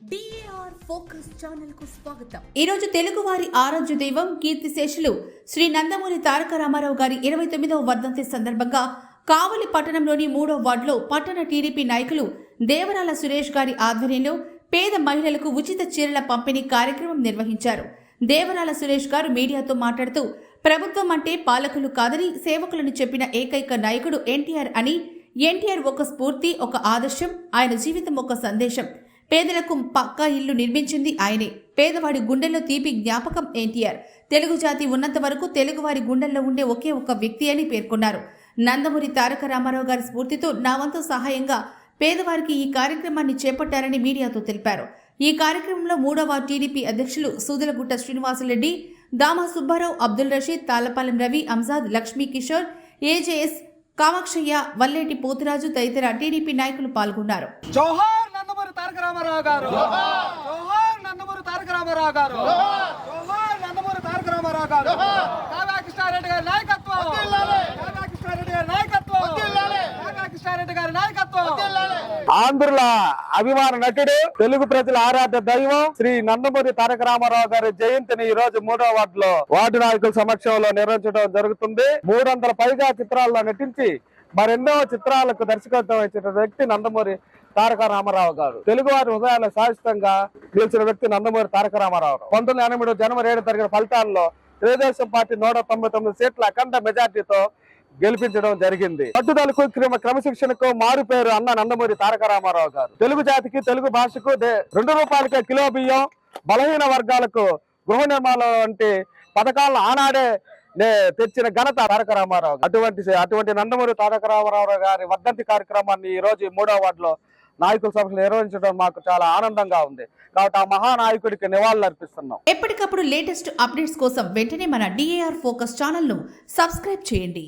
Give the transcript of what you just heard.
DAR focus ఛానల్కు స్వాగతం. ఈ రోజు తెలుగువారి ఆరాధ్య దైవం కీర్తిశేషులు శ్రీ నందమూరి తారక రామారావు గారి ఇరవై తొమ్మిదవ వర్ధంతి సందర్భంగా కావలి పట్టణంలోని మూడో వార్డులో పట్టణ టీడీపీ నాయకులు దేవరాల సురేష్ గారి ఆధ్వర్యంలో పేద మహిళలకు ఉచిత చీరల పంపిణీ కార్యక్రమం నిర్వహించారు. దేవరాల సురేష్ గారు మీడియాతో మాట్లాడుతూ ప్రభుత్వం అంటే పాలకులు కాదని సేవకులను చెప్పిన ఏకైక నాయకుడు ఎన్టీఆర్ అని. ఎన్టీఆర్ ఒక స్ఫూర్తి ఒక ఆదర్శం ఆయన జీవితం ఒక సందేశం. పేదలకు పక్కా ఇల్లు నిర్మించింది ఆయనే. పేదవాడి గుండెల్లో తీపి జ్ఞాపకం ఎన్టీఆర్. తెలుగు జాతి ఉన్నంత వరకు తెలుగువారి గుండెల్లో ఉండే ఒకే ఒక వ్యక్తి అని పేర్కొన్నారు. నందమూరి తారక రామారావు గారి స్ఫూర్తితో నా వంతు సహాయంగా పేదవారికి ఈ కార్యక్రమాన్ని చేపట్టారని మీడియాతో తెలిపారు. ఈ కార్యక్రమంలో మూడవ టీడీపీ అధ్యక్షులు సూదలగుట్ట శ్రీనివాసరెడ్డి దామా సుబ్బారావు అబ్దుల్ రషీద్ తాలపాలెం రవి అంజాద్ లక్ష్మీ కిషోర్ ఏజేఎస్ కామాక్షయ్య వల్లేటి పోతురాజు తదితర టీడీపీ నాయకులు పాల్గొన్నారు. జోహార్! తారక రామారావు గారు. జోహార్ నందమూరి తారక రామారావు గారు జోహార్ నందమూరి తారక రామారావు గారు కావ్య కృష్ణారెడ్డి గారి నాయకత్వం. కావ్య కృష్ణారెడ్డి గారి నాయకత్వం. కావ్య కృష్ణారెడ్డి గారి నాయకత్వం. ఆంధ్రుల అభిమాన నటుడు తెలుగు ప్రజల ఆరాధ్య దైవం శ్రీ నందమూరి తారక రామారావు గారి జయంతిని ఈ రోజు మూడో వార్డులో వార్డు నాయకుల సమక్షంలో నిర్వహించడం జరుగుతుంది. మూడు వందల పైగా చిత్రాల్లో నటించి మరెన్నో చిత్రాలకు దర్శకత్వం వహించిన వ్యక్తి నందమూరి తారక రామారావు గారు. తెలుగు వారి హృదయాల శాశ్వతంగా నిలిచిన వ్యక్తి నందమూరి తారక రామారావు. పంతొమ్మిది ఎనభై మూడు జనవరి ఏడు జరిగిన ఫలితాల్లో తెలుగుదేశం పార్టీ నూట తొంభై తొమ్మిది సీట్ల అఖండ మెజార్టీతో గెలిపించడం జరిగింది. పట్టుదలకు క్రమ క్రమశిక్షణకు మారు పేరు అన్న నందమూరి తారక రామారావు గారు. తెలుగు జాతికి తెలుగు భాషకు దే- రెండు రూపాయలకే కిలో బియ్యం బలహీన వర్గాలకు గృహ నిర్మాణం వంటి పథకాలను ఆనాడే నే- తెచ్చిన ఘనత తారక రామారావు అటువంటి అటువంటి నందమూరి తారక రామారావు గారి వర్ధంతి కార్యక్రమాన్ని ఈ రోజు మూడో వార్డులో నాయకుల సభలు నిర్వహించడం మాకు చాలా ఆనందంగా ఉంది. కాబట్టి ఆ మహానాయకుడికి నివాళులు అర్పిస్తున్నాం. ఎప్పటికప్పుడు లేటెస్ట్ అప్డేట్స్ కోసం వెంటనే మన డిఏఆర్ ఫోకస్ ఛానల్ను సబ్స్క్రైబ్ చేయండి.